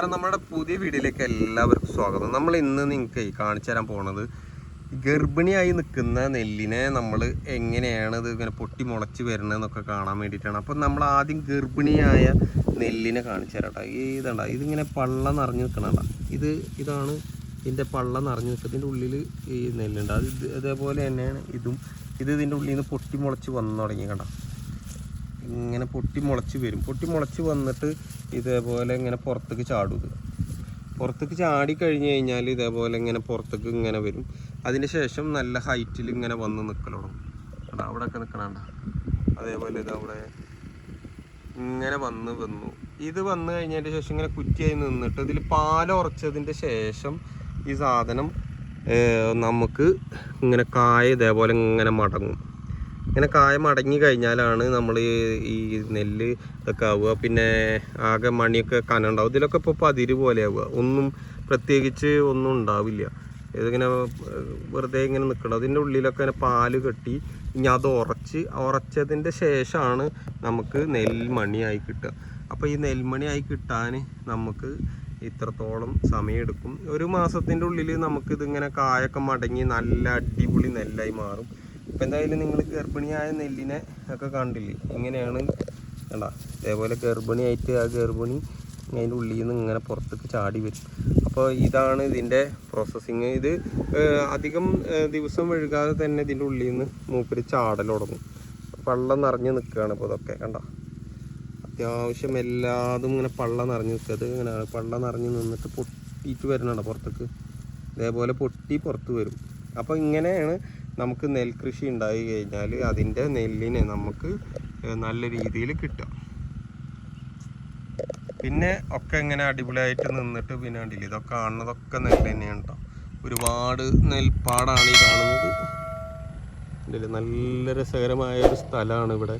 നമസ്കാരം നമ്മുടെ പുതിയ വീഡിയോയിലേക്ക് എല്ലാവർക്കും സ്വാഗതം. നമ്മൾ ഇന്ന് നിങ്ങൾക്ക് കാണിച്ചു തരാൻ പോണത് ഗർഭിണിയായി നിൽക്കുന്ന നെല്ലിനെ നമ്മൾ എങ്ങനെയാണ് ഇത് ഇങ്ങനെ പൊട്ടി മുളച്ച് വരുന്നതെന്നൊക്കെ കാണാൻ വേണ്ടിയിട്ടാണ്. അപ്പം നമ്മൾ ആദ്യം ഗർഭിണിയായ നെല്ലിനെ കാണിച്ചു തരാട്ടോ ഇതണ്ട? ഇതിങ്ങനെ പള്ള നിറഞ്ഞു നിൽക്കണണ്ട ഇത് ഇതാണ് ഇതിന്റെ പള്ള നിറഞ്ഞു നിൽക്കുന്നതിന്റെ ഉള്ളിൽ ഈ നെല്ലുണ്ട്. അത് ഇതേപോലെ തന്നെയാണ്. ഇതും ഇത് ഇതിന്റെ ഉള്ളിൽ നിന്ന് പൊട്ടി മുളച്ച് വന്നു തുടങ്ങി കണ്ട? ഇങ്ങനെ പൊട്ടി മുളച്ച് വരും. പൊട്ടി മുളച്ച് വന്നിട്ട് ഇതേപോലെ ഇങ്ങനെ പുറത്തേക്ക് ചാടും ഇത്. പുറത്തേക്ക് ചാടി കഴിഞ്ഞ് കഴിഞ്ഞാൽ ഇതേപോലെ ഇങ്ങനെ പുറത്തേക്ക് ഇങ്ങനെ വരും. അതിന് ശേഷം നല്ല ഹൈറ്റിൽ ഇങ്ങനെ വന്ന് നിൽക്കലോടും അവിടെ ഒക്കെ നിൽക്കണണ്ട അതേപോലെ ഇത് അവിടെ ഇങ്ങനെ വന്ന് വന്നു. ഇത് വന്നു കഴിഞ്ഞതിന് ശേഷം ഇങ്ങനെ കുറ്റിയായി നിന്നിട്ട് ഇതിൽ പാലുറച്ചതിന്റെ ശേഷം ഈ സാധനം നമുക്ക് ഇങ്ങനെ കായ ഇതേപോലെ ഇങ്ങനെ മടങ്ങും. ഇങ്ങനെ കായ മടങ്ങി കഴിഞ്ഞാലാണ് നമ്മൾ ഈ നെല്ല് ഇതൊക്കെ ആവുക. പിന്നെ ആകെ മണിയൊക്കെ കനുണ്ടാവും. ഇതിലൊക്കെ ഇപ്പോൾ പതിര് പോലെ ആവുക. ഒന്നും പ്രത്യേകിച്ച് ഒന്നും ഉണ്ടാവില്ല. ഇതിങ്ങനെ വെറുതെ ഇങ്ങനെ നിൽക്കണം അതിന്റെ ഉള്ളിലൊക്കെ ഇങ്ങനെ പാൽ കെട്ടി ഇനി അത് ഉറച്ച് ഉറച്ചതിന്റെ ശേഷമാണ് നമുക്ക് നെൽമണിയായി കിട്ടുക. അപ്പോൾ ഈ നെൽമണിയായി കിട്ടാൻ നമുക്ക് ഇത്രത്തോളം സമയമെടുക്കും ഒരു മാസത്തിന്റെ ഉള്ളിൽ നമുക്കിതിങ്ങനെ കായൊക്കെ മടങ്ങി നല്ല അടിപൊളി നെല്ലായി മാറും. ഇപ്പം എന്തായാലും നിങ്ങൾ ഗർഭിണിയായ നെല്ലിനെ ഒക്കെ കണ്ടില്ലേ? ഇങ്ങനെയാണ് കണ്ട അതേപോലെ ഗർഭിണിയായിട്ട് ആ ഗർഭിണി അതിന്റെ ഉള്ളിൽ നിന്ന് ഇങ്ങനെ പുറത്തേക്ക് ചാടി വരും. അപ്പോൾ ഇതാണ് ഇതിന്റെ പ്രോസസ്സിങ് ഇത് അധികം ദിവസം വഴുകാതെ തന്നെ ഇതിന്റെ ഉള്ളിൽ നിന്ന് മൂപ്പര് ചാടൽ തുടങ്ങും. പള്ളം നിറഞ്ഞ് നിൽക്കുകയാണ് ഇപ്പോൾ ഇതൊക്കെ കണ്ട? അത്യാവശ്യം എല്ലാതും ഇങ്ങനെ പള്ളം നിറഞ്ഞ് അത് ഇങ്ങനെ പള്ളം നിറഞ്ഞ് നിന്നിട്ട് പൊട്ടിയിട്ട് വരുന്നുണ്ട് പുറത്തേക്ക്. ഇതേപോലെ പൊട്ടി പുറത്ത് വരും. അപ്പോൾ ഇങ്ങനെയാണ് നമുക്ക് നെൽകൃഷി ഉണ്ടായി കഴിഞ്ഞാൽ അതിന്റെ നെല്ലിനെ നമുക്ക് നല്ല രീതിയിൽ കിട്ടാം പിന്നെ ഒക്കെ ഇങ്ങനെ അടിപൊളിയായിട്ട് നിന്നിട്ട് പിന്നെ കണ്ടില്ലേ ഇതൊക്കെ കാണുന്നതൊക്കെ നെല്ല് തന്നെയാണ് കേട്ടോ ഒരുപാട് നെൽപ്പാടാണ് ഈ കാണുന്നത്. കണ്ടില്ലേ നല്ല രസകരമായ ഒരു സ്ഥലമാണ് ഇവിടെ.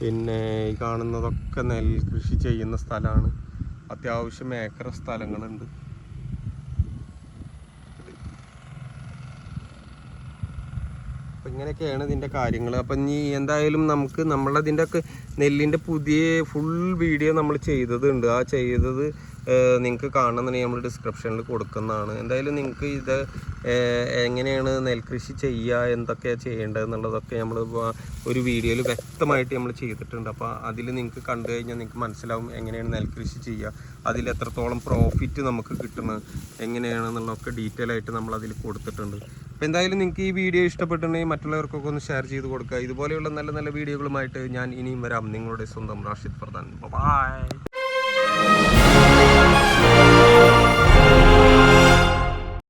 പിന്നെ ഈ കാണുന്നതൊക്കെ നെൽ കൃഷി ചെയ്യുന്ന സ്ഥലമാണ്. അത്യാവശ്യം ഏക്കർ സ്ഥലങ്ങളുണ്ട്. ഇങ്ങനെയൊക്കെയാണ് ഇതിന്റെ കാര്യങ്ങൾ. അപ്പം ഇനി എന്തായാലും നമുക്ക് നമ്മളതിന്റെ ഒക്കെ നെല്ലിന്റെ പുതിയ ഫുൾ വീഡിയോ നമ്മൾ ചെയ്തതുണ്ട്. ആ ചെയ്തത് നിങ്ങൾക്ക് കാണുന്നുണ്ടെങ്കിൽ നമ്മൾ ഡിസ്ക്രിപ്ഷനിൽ കൊടുക്കുന്നതാണ്. എന്തായാലും നിങ്ങൾക്ക് ഇത് എങ്ങനെയാണ് നെൽകൃഷി ചെയ്യുക എന്തൊക്കെയാണ് ചെയ്യേണ്ടത് എന്നുള്ളതൊക്കെ നമ്മൾ ഒരു വീഡിയോയിൽ വ്യക്തമായിട്ട് നമ്മൾ ചെയ്തിട്ടുണ്ട്. അപ്പോൾ അതിൽ നിങ്ങൾക്ക് കണ്ടു കഴിഞ്ഞാൽ നിങ്ങൾക്ക് മനസ്സിലാവും എങ്ങനെയാണ് നെൽകൃഷി ചെയ്യുക. അതിൽ എത്രത്തോളം പ്രോഫിറ്റ് നമുക്ക് കിട്ടുന്നത് എങ്ങനെയാണെന്നുള്ളതൊക്കെ ഡീറ്റെയിൽ ആയിട്ട് നമ്മൾ അതിൽ കൊടുത്തിട്ടുണ്ട്. അപ്പോൾ എന്തായാലും നിങ്ങൾക്ക് ഈ വീഡിയോ ഇഷ്ടപ്പെട്ടിട്ടുണ്ടെങ്കിൽ മറ്റുള്ളവർക്കൊക്കെ ഒന്ന് ഷെയർ ചെയ്ത് കൊടുക്കുക. ഇതുപോലെയുള്ള നല്ല നല്ല വീഡിയോകളുമായിട്ട് ഞാൻ ഇനിയും വരാം. നിങ്ങളുടെ സ്വന്തം റാഷിദ് പ്രധാൻ ബൈ